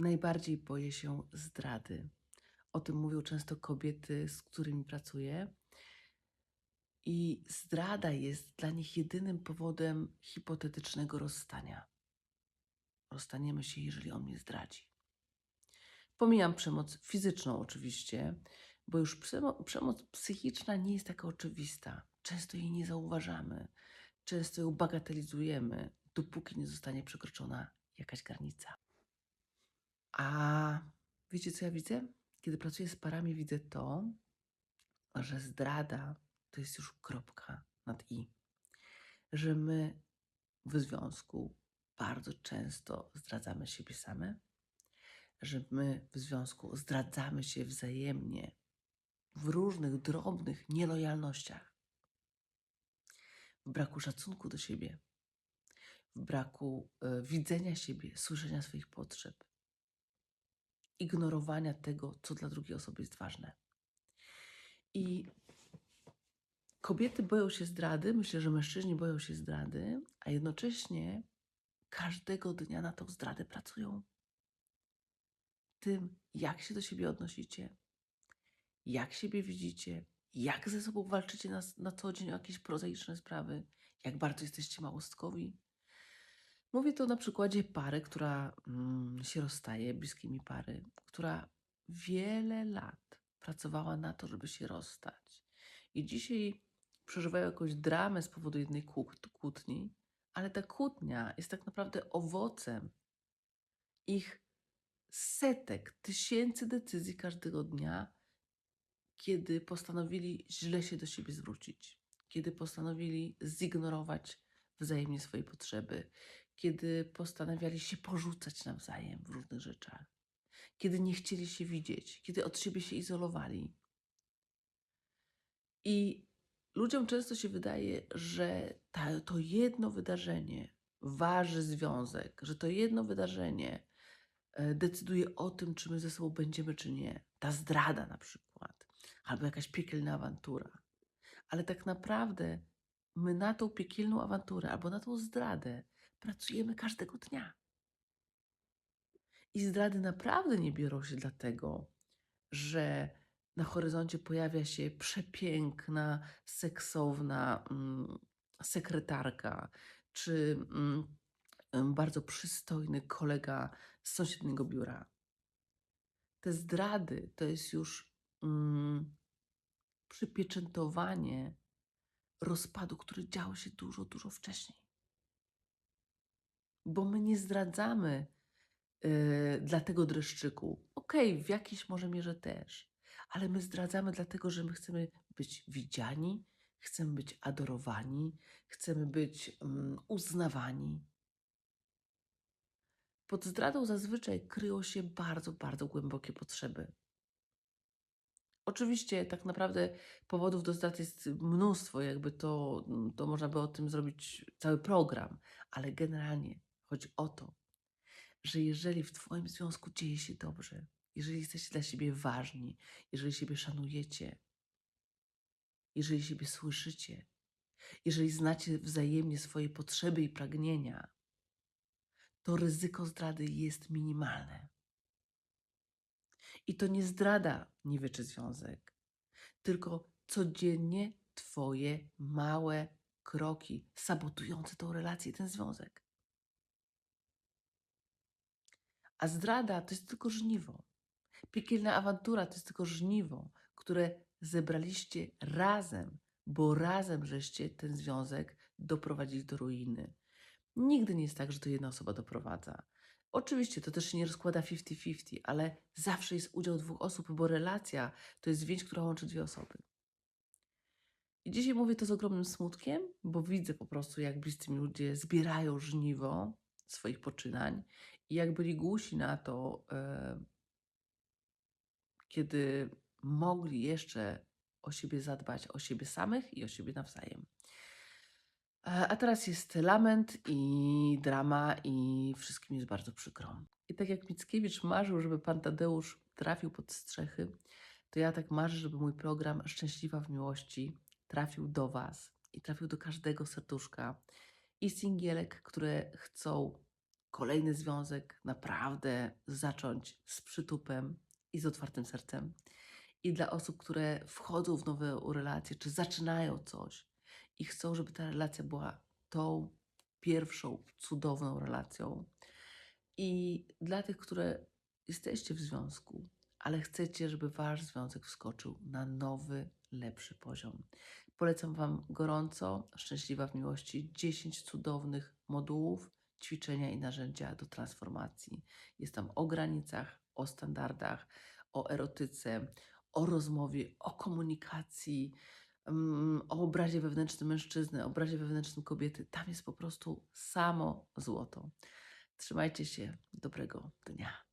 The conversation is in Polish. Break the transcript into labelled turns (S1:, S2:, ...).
S1: najbardziej boję się zdrady. O tym mówią często kobiety, z którymi pracuję. I zdrada jest dla nich jedynym powodem hipotetycznego rozstania. Rozstaniemy się, jeżeli on mnie zdradzi. Pomijam przemoc fizyczną, oczywiście, bo już przemo- przemoc psychiczna nie jest taka oczywista. Często jej nie zauważamy, często ją bagatelizujemy, dopóki nie zostanie przekroczona jakaś granica. A wiecie, co ja widzę? Kiedy pracuję z parami, widzę to, że zdrada to jest już kropka nad i. Że my w związku bardzo często zdradzamy siebie same, że my w związku zdradzamy się wzajemnie w różnych drobnych nielojalnościach, w braku szacunku do siebie, w braku e, widzenia siebie, słyszenia swoich potrzeb, ignorowania tego, co dla drugiej osoby jest ważne. I kobiety boją się zdrady, myślę, że mężczyźni boją się zdrady, a jednocześnie każdego dnia na tą zdradę pracują. Tym, jak się do siebie odnosicie, jak siebie widzicie, jak ze sobą walczycie na, na co dzień o jakieś prozaiczne sprawy, jak bardzo jesteście małostkowi. Mówię to na przykładzie pary, która mm, się rozstaje, bliskiej mi pary, która wiele lat pracowała na to, żeby się rozstać. I dzisiaj przeżywają jakąś dramę z powodu jednej kłó- kłótni, ale ta kłótnia jest tak naprawdę owocem ich setek, tysięcy decyzji każdego dnia, kiedy postanowili źle się do siebie zwrócić, kiedy postanowili zignorować wzajemnie swoje potrzeby, kiedy postanawiali się porzucać nawzajem w różnych rzeczach, kiedy nie chcieli się widzieć, kiedy od siebie się izolowali. I ludziom często się wydaje, że ta, to jedno wydarzenie waży związek, że to jedno wydarzenie e, decyduje o tym, czy my ze sobą będziemy, czy nie. Ta zdrada na przykład, albo jakaś piekielna awantura. Ale tak naprawdę my na tą piekielną awanturę albo na tą zdradę pracujemy każdego dnia. I zdrady naprawdę nie biorą się dlatego, że na horyzoncie pojawia się przepiękna, seksowna mm, sekretarka, czy mm, bardzo przystojny kolega z sąsiedniego biura. Te zdrady to jest już mm, przypieczętowanie rozpadu, który działo się dużo, dużo wcześniej. Bo my nie zdradzamy yy, dla tego dreszczyku. Okej, w jakiejś może mierze też, ale my zdradzamy dlatego, że my chcemy być widziani, chcemy być adorowani, chcemy być mm, uznawani. Pod zdradą zazwyczaj kryją się bardzo, bardzo głębokie potrzeby. Oczywiście, tak naprawdę powodów do zdrad jest mnóstwo, jakby to, to można by o tym zrobić cały program, ale generalnie chodzi o to, że jeżeli w Twoim związku dzieje się dobrze, jeżeli jesteście dla siebie ważni, jeżeli siebie szanujecie, jeżeli siebie słyszycie, jeżeli znacie wzajemnie swoje potrzeby i pragnienia, to ryzyko zdrady jest minimalne. I to nie zdrada niweczy związek, tylko codziennie Twoje małe kroki sabotujące tą relację, ten związek. A zdrada to jest tylko żniwo. Piekielna awantura to jest tylko żniwo, które zebraliście razem, bo razem żeście ten związek doprowadzili do ruiny. Nigdy nie jest tak, że to jedna osoba doprowadza. Oczywiście to też się nie rozkłada 50-50, ale zawsze jest udział dwóch osób, bo relacja to jest więź, która łączy dwie osoby. I dzisiaj mówię to z ogromnym smutkiem, bo widzę po prostu, jak bliscy mi ludzie zbierają żniwo swoich poczynań i jak byli głusi na to, e, kiedy mogli jeszcze o siebie zadbać, o siebie samych i o siebie nawzajem. E, A teraz jest lament i drama i wszystkim jest bardzo przykro. I tak jak Mickiewicz marzył, żeby pan Tadeusz trafił pod strzechy, to ja tak marzę, żeby mój program Szczęśliwa w Miłości trafił do Was i trafił do każdego serduszka i singielek, które chcą kolejny związek naprawdę zacząć z przytupem i z otwartym sercem. I dla osób, które wchodzą w nowe relacje, czy zaczynają coś i chcą, żeby ta relacja była tą pierwszą cudowną relacją. I dla tych, które jesteście w związku, ale chcecie, żeby wasz związek wskoczył na nowy, lepszy poziom. Polecam Wam gorąco, Szczęśliwa w Miłości, 10 cudownych modułów, ćwiczenia i narzędzia do transformacji. Jest tam o granicach, o standardach, o erotyce, o rozmowie, o komunikacji, mm, o obrazie wewnętrznym mężczyzny, obrazie wewnętrznym kobiety. Tam jest po prostu samo złoto. Trzymajcie się. Dobrego dnia.